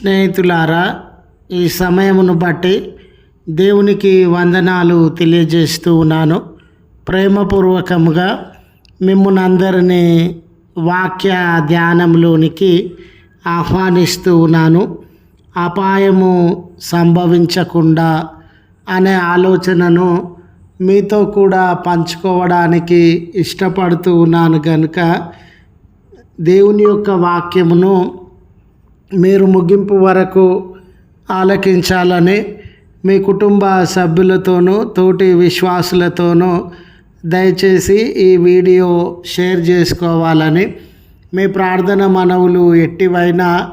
స్నేహితులారా ఈ సమయమును బట్టి దేవునికి వందనాలు తెలియజేస్తూ ఉన్నాను. ప్రేమపూర్వకముగా మిమ్మల్ని అందరినీ వాక్య ధ్యానంలోనికి ఆహ్వానిస్తూ ఉన్నాను. అపాయము సంభవించకుండా అనే ఆలోచనను మీతో కూడా పంచుకోవడానికి ఇష్టపడుతూ ఉన్నాను కనుక దేవుని యొక్క వాక్యమును మీరు ముగింపు వరకు ఆలకించాలని మీ కుటుంబ సభ్యులతోనూ తోటి విశ్వాసులతోనూ దయచేసి ఈ వీడియో షేర్ చేసుకోవాలని మీ ప్రార్థన మనవులు ఎట్టివైనా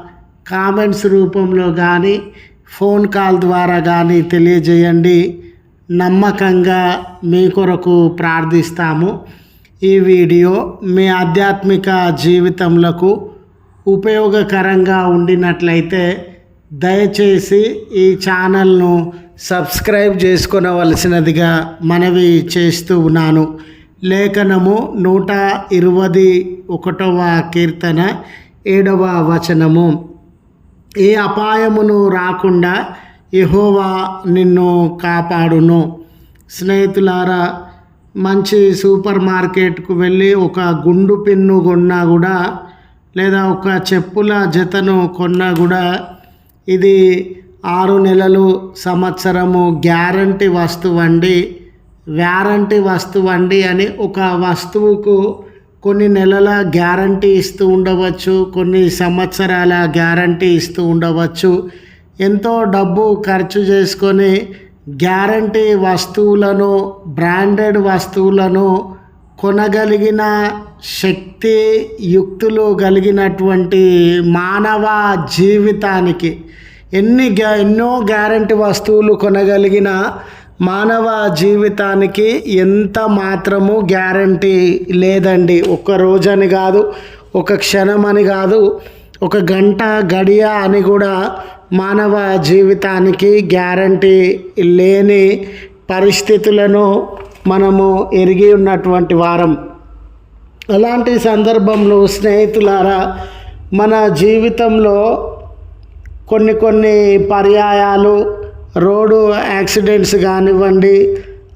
కామెంట్స్ రూపంలో కానీ ఫోన్ కాల్ ద్వారా కానీ తెలియజేయండి. నమ్మకంగా మీ కొరకు ప్రార్థిస్తాము. ఈ వీడియో మీ ఆధ్యాత్మిక జీవితంలో ఉపయోగకరంగా ఉండినట్లయితే దయచేసి ఈ ఛానల్ను సబ్స్క్రైబ్ చేసుకొనవలసినదిగా మనవి చేస్తూ ఉన్నాను. లేఖనము నూట ఇరవై ఒకటవ కీర్తన ఏడవ వచనము. ఏ అపాయమును రాకుండా ఎహోవా నిన్ను కాపాడును. స్నేహితులారా మంచి సూపర్ మార్కెట్కు వెళ్ళి ఒక గుండు పెన్ను కొన్నా కూడా లేదా ఒక చెప్పుల జతను కొన్నా కూడా ఇది ఆరు నెలలు సంవత్సరము గ్యారంటీ వస్తువు అండి. వ్యారంటీ వస్తువు అండి అని ఒక వస్తువుకు కొన్ని నెలల గ్యారంటీ ఇస్తూ ఉండవచ్చు కొన్ని సంవత్సరాల గ్యారంటీ ఇస్తూ ఉండవచ్చు. ఎంతో డబ్బు ఖర్చు చేసుకొని గ్యారంటీ వస్తువులను బ్రాండెడ్ వస్తువులను కొనగలిగిన శక్తి యుక్తులు కలిగినటువంటి మానవ జీవితానికి ఎన్ని గ్యా ఎన్నో గ్యారంటీ వస్తువులు కొనగలిగిన మానవ జీవితానికి ఎంత మాత్రము గ్యారంటీ లేదండి. ఒక రోజని కాదు ఒక క్షణం అని కాదు ఒక గంట గడియ అని కూడా మానవ జీవితానికి గ్యారంటీ లేని పరిస్థితులను మనము ఎరిగి ఉన్నటువంటి వారం. అలాంటి సందర్భంలో స్నేహితులారా మన జీవితంలో కొన్ని కొన్ని పర్యాయాలు రోడ్డు యాక్సిడెంట్స్ కానివ్వండి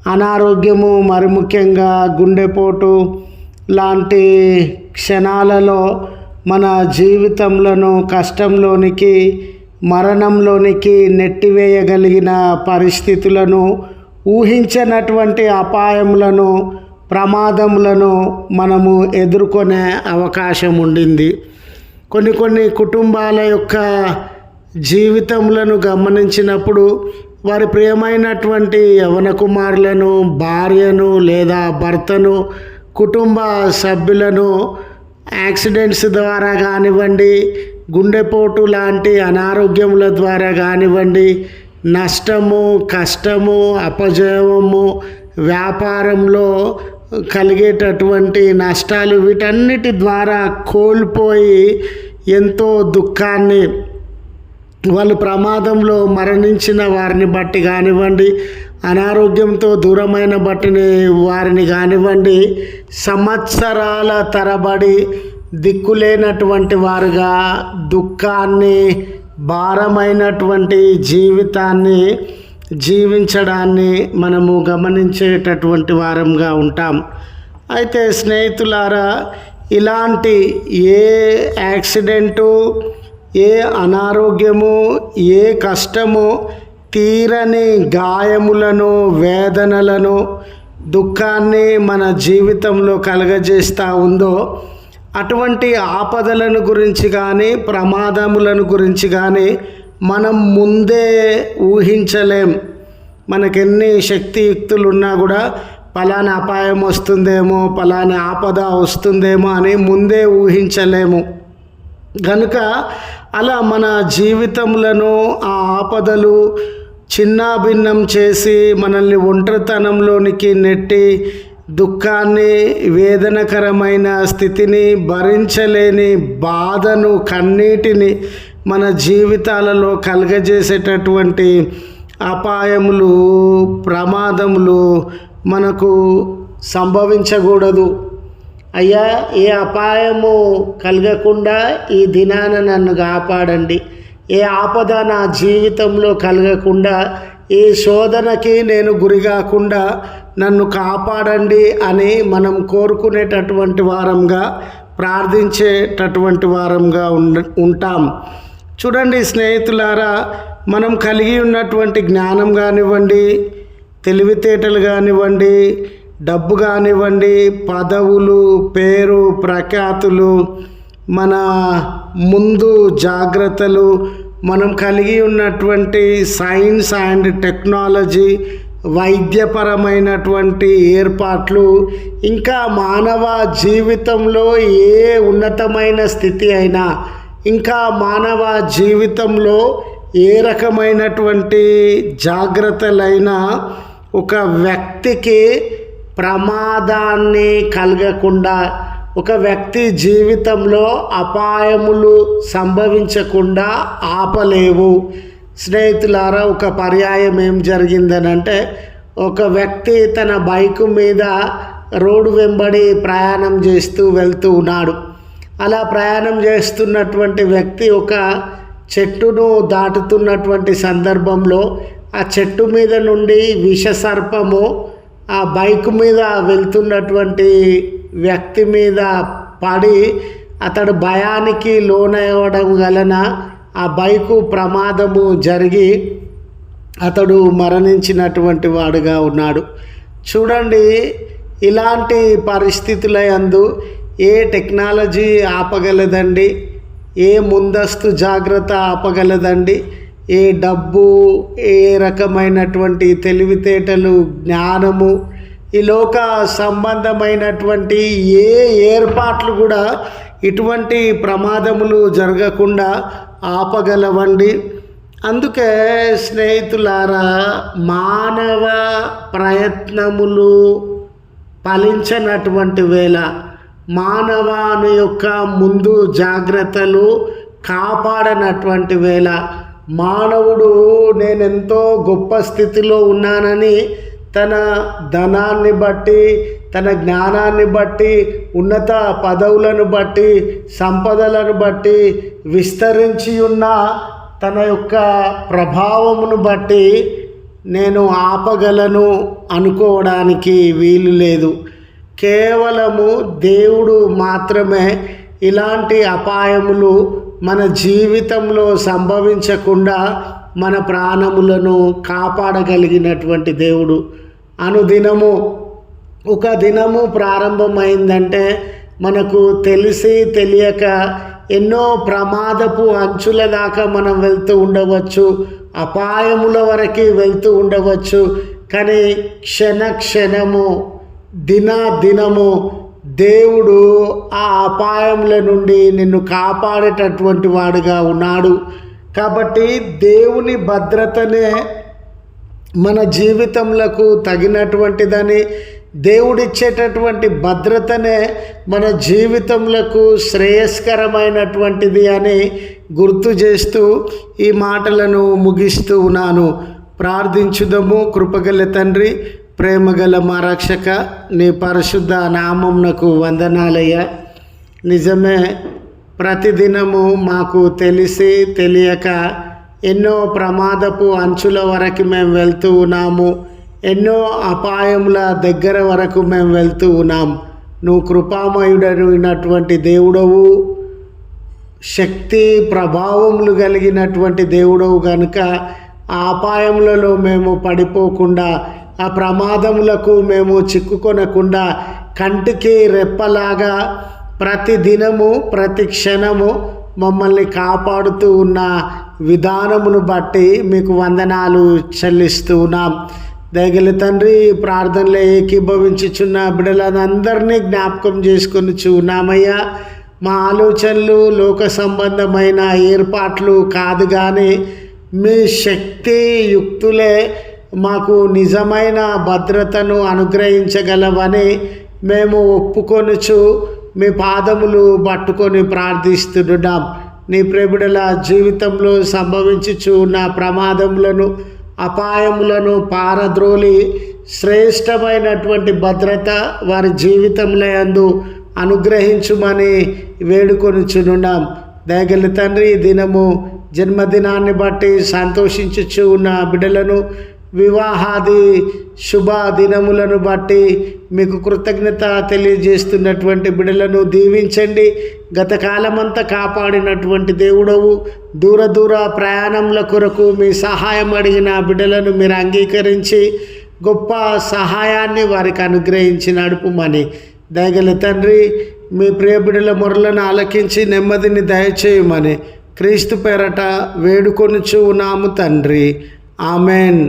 అనారోగ్యము మరి ముఖ్యంగా గుండెపోటు లాంటి క్షణాలలో మన జీవితంలో కష్టంలోనికి మరణంలోనికి నెట్టివేయగలిగిన పరిస్థితులను ఊహించనటువంటి అపాయములను ప్రమాదములను మనము ఎదుర్కొనే అవకాశం ఉండింది. కొన్ని కొన్ని కుటుంబాల యొక్క జీవితములను గమనించినప్పుడు వారి ప్రియమైనటువంటి యవన కుమారులను భార్యను లేదా భర్తను కుటుంబ సభ్యులను యాక్సిడెంట్స్ ద్వారా కానివ్వండి గుండెపోటు లాంటి అనారోగ్యముల ద్వారా కానివ్వండి నష్టము కష్టము అపజయము వ్యాపారంలో కలిగేటటువంటి నష్టాలు వీటన్నిటి ద్వారా కోల్పోయి ఎంతో దుఃఖాన్ని వాళ్ళు ప్రమాదంలో మరణించిన వారిని బట్టి కానివ్వండి అనారోగ్యంతో దూరమైన బట్టిని వారిని కానివ్వండి సంవత్సరాల తరబడి దిక్కులేనటువంటి వారుగా దుఃఖాన్ని భారమైనటువంటి జీవితాన్ని జీవించడాన్ని మనము గమనించేటటువంటి వారంగా ఉంటాం. అయితే స్నేహితులారా ఇలాంటి ఏ యాక్సిడెంటు ఏ అనారోగ్యము ఏ కష్టము తీరని గాయములను వేదనలను దుఃఖాన్ని మన జీవితంలో కలగజేస్తూ ఉందో అటువంటి ఆపదలను గురించి కానీ ప్రమాదములను గురించి కానీ మనం ముందే ఊహించలేం. మనకెన్ని శక్తియుక్తులు ఉన్నా కూడా పలానా అపాయం వస్తుందేమో పలానా ఆపద వస్తుందేమో అని ముందే ఊహించలేము. కనుక అలా మన జీవితములను ఆ ఆపదలు చిన్నాభిన్నం చేసి మనల్ని ఒంటరితనంలోనికి నెట్టి దుఃఖాన్ని వేదనకరమైన స్థితిని భరించలేని బాధను కన్నీటిని మన జీవితాలలో కలగజేసేటటువంటి అపాయములు ప్రమాదములు మనకు సంభవించకూడదు. అయ్యా ఏ అపాయము కలగకుండా ఈ దినాన నన్ను కాపాడండి. ఏ ఆపద నా జీవితంలో కలగకుండా ఏ శోధనకి నేను గురి కాకుండా నన్ను కాపాడండి అని మనం కోరుకునేటటువంటి వారంగా ప్రార్థించేటటువంటి వారంగా ఉండ ఉంటాం. చూడండి స్నేహితులారా మనం కలిగి ఉన్నటువంటి జ్ఞానం కానివ్వండి తెలివితేటలు కానివ్వండి డబ్బు కానివ్వండి పదవులు పేరు ప్రఖ్యాతులు మన ముందు జాగ్రత్తలు మనం కలిగి ఉన్నటువంటి సైన్స్ అండ్ టెక్నాలజీ వైద్యపరమైనటువంటి ఏర్పాట్లు ఇంకా మానవ జీవితంలో ఏ ఉన్నతమైన స్థితి అయినా ఇంకా మానవ జీవితంలో ఏ రకమైనటువంటి జాగ్రత్తలైనా ఒక వ్యక్తికి ప్రమాదాన్ని కలగకుండా ఒక వ్యక్తి జీవితంలో అపాయములు సంభవించకుండా ఆపలేవు. స్నేహితులారా ఒక పర్యాయం ఏం జరిగిందనంటే ఒక వ్యక్తి తన బైకు మీద రోడ్డు వెంబడి ప్రయాణం చేస్తూ వెళ్తూ ఉన్నాడు. అలా ప్రయాణం చేస్తున్నటువంటి వ్యక్తి ఒక చెట్టును దాటుతున్నటువంటి సందర్భంలో ఆ చెట్టు మీద నుండి విషసర్పము ఆ బైక్ మీద వెళ్తున్నటువంటి వ్యక్తి మీద పడి అతడు భయానికి లోనవ్వడం వలన ఆ బైకు ప్రమాదము జరిగి అతడు మరణించినటువంటి వాడుగా ఉన్నాడు. చూడండి ఇలాంటి పరిస్థితుల యందు ఏ టెక్నాలజీ ఆపగలదండి? ఏ ముందస్తు జాగ్రత్త ఆపగలదండి? ఏ డబ్బు ఏ రకమైనటువంటి తెలివితేటలు జ్ఞానము ఈ లోక సంబంధమైనటువంటి ఏ ఏర్పాట్లు కూడా ఇటువంటి ప్రమాదములు జరగకుండా ఆపగలవండి. అందుకే స్నేహితులారా మానవ ప్రయత్నములు ఫలించనటువంటి వేళ మానవాని యొక్క ముందు జాగ్రత్తలు కాపాడనటువంటి వేళ మానవుడు నేనెంతో గొప్ప స్థితిలో ఉన్నానని తన ధనాన్ని బట్టి తన జ్ఞానాన్ని బట్టి ఉన్నత పదవులను బట్టి సంపదలను బట్టి విస్తరించి ఉన్న తన యొక్క ప్రభావమును బట్టి నేను ఆపగలను అనుకోవడానికి వీలు లేదు. కేవలము దేవుడు మాత్రమే ఇలాంటి అపాయములు మన జీవితంలో సంభవించకుండా మన ప్రాణములను కాపాడగలిగినటువంటి దేవుడు. అనుదినము ఒక దినము ప్రారంభమైందంటే మనకు తెలిసి తెలియక ఎన్నో ప్రమాదపు అంచుల దాకా మనం వెళ్తూ ఉండవచ్చు అపాయముల వరకు వెళ్తూ ఉండవచ్చు. కానీ క్షణ క్షణము దిన దినము దేవుడు ఆ అపాయముల నుండి నిన్ను కాపాడేటటువంటి వాడుగా ఉన్నాడు. కాబట్టి దేవుని భద్రతనే మన జీవితములకు తగినటువంటిదని దేవుడిచ్చేటటువంటి భద్రతనే మన జీవితములకు శ్రేయస్కరమైనటువంటిది అని గుర్తు చేస్తూ ఈ మాటలను ముగిస్తూ ఉన్నాను. ప్రార్థించుదము కృపగల తండ్రి ప్రేమగల మా రక్షక నీ పరిశుద్ధ నామంనకు వందనాలయ్యా. నిజమే ప్రతిదినము మాకు తెలిసి తెలియక ఎన్నో ప్రమాదపు అంచుల వరకు మేము వెళ్తూ ఉన్నాము. ఎన్నో అపాయముల దగ్గర వరకు మేము వెళ్తూ ఉన్నాం. నువ్వు కృపామయుడైనటువంటి దేవుడవు. శక్తి ప్రభావములు కలిగినటువంటి దేవుడవు కనుక ఆ అపాయములలో మేము పడిపోకుండా ఆ ప్రమాదములకు మేము చిక్కుకొనకుండా కంటికి రెప్పలాగా ప్రతి దినము ప్రతి క్షణము మమ్మల్ని కాపాడుతూ ఉన్న విధానమును బట్టి మీకు వందనాలు చెల్లిస్తూ ఉన్నాం. దయగలి తండ్రి ప్రార్థనలో ఏకీభవించుచున్న బిడ్డలందరినీ జ్ఞాపకం చేసుకొని చూన్నామయ్యా మా ఆలోచనలు లోక సంబంధమైన ఏర్పాట్లు కాదు కానీ మీ శక్తి యుక్తులే మాకు నిజమైన భద్రతను అనుగ్రహించగలవని మేము ఒప్పుకొనుచు మీ పాదములు పట్టుకొని ప్రార్థిస్తున్నాం నీ ప్రేమిడల జీవితంలో సంభవించుచు నా ప్రమాదములను అపాయములను పారద్రోలి శ్రేష్టమైనటువంటి భద్రత వారి జీవితంలో అందు అనుగ్రహించుమని వేడుకొనుచునున్నాం దయగల తండ్రి దినము జన్మదినాన్ని బట్టి సంతోషించుచు ఉన్న బిడ్డలను వివాహాది శుభ దినములను బట్టి మీకు కృతజ్ఞత తెలియజేస్తున్నటువంటి బిడలను దీవించండి. గత కాలమంతా కాపాడినటువంటి దేవుడవు దూర దూర ప్రయాణంల కొరకు మీ సహాయం అడిగిన బిడలను మీరు అంగీకరించి గొప్ప సహాయాన్ని వారికి అనుగ్రహించి నడుపుమని దయగల తండ్రి మీ ప్రియ బిడ్డల మొరలను ఆలకించి నెమ్మదిని దయచేయమని క్రీస్తు పేరట వేడుకొనుచు ఉన్నాము తండ్రి. ఆమెన్.